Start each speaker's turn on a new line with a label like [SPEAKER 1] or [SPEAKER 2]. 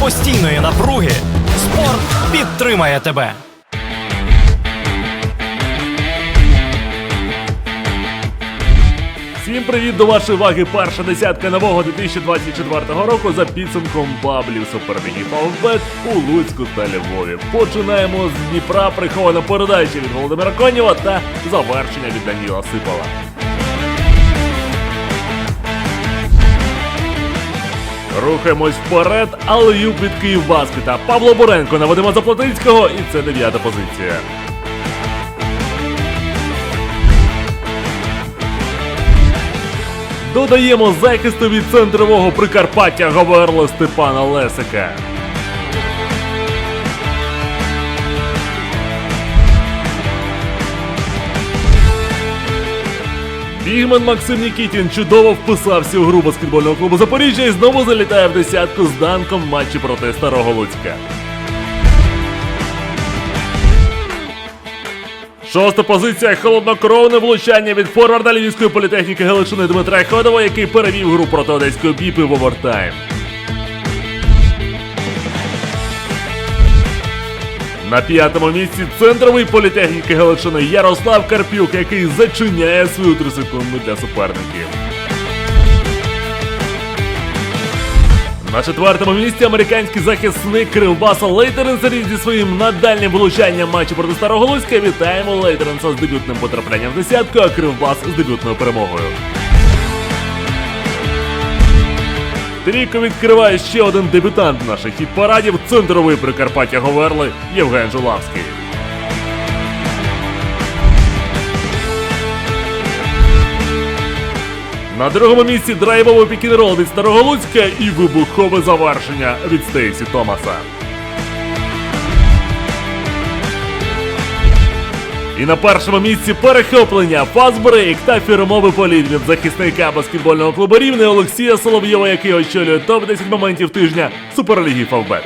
[SPEAKER 1] постійної напруги спорт підтримає тебе.
[SPEAKER 2] Всім привіт до вашої уваги. Перша десятка нового 2024 року за підсумком баблів Суперліги Фавбет у Луцьку та Львові. Починаємо з Дніпра, прихована передача від Володимира Конєва та завершення від Даніла Сипала. Рухаємось вперед, але юб від Київбаскета. Павло Буренко на Вадима Заплатинського, і це дев'ята позиція. Додаємо захисту від центрового Прикарпаття Говерла Степана Лесика. Бігмен Максим Нікітін чудово вписався у гру баскетбольного клубу Запоріжжя і знову залітає в десятку з данком в матчі проти Старого Луцька. Шоста позиція холоднокровне влучання від форварда Львівської політехніки Галичини Дмитра Ходова, який перевів гру проти одеської біпи в овертайм. На п'ятому місці центровий політехніки Галичини Ярослав Карпюк, який зачиняє свою трисекунду для суперників. На четвертому місці американський захисник Кривбаса Лейтеренса зі своїм надальним влучанням матчу проти Старого Луцька. Вітаємо Лейтеренса з дебютним потраплянням в десятку, а Кривбас з дебютною перемогою. Трійку відкриває ще один дебютант наших хіт-парадів центровий Прикарпаття Говерли Євген Жулавський. На другому місці драйвовий пікінрол від Старого Луцька і вибухове завершення від Стейсі Томаса. І на першому місці перехоплення, фастбрейк та фірмовий політ від захисника баскетбольного клубу рівне Олексія Соловйова, який очолює топ-10 моментів тижня Суперліги Фавбет.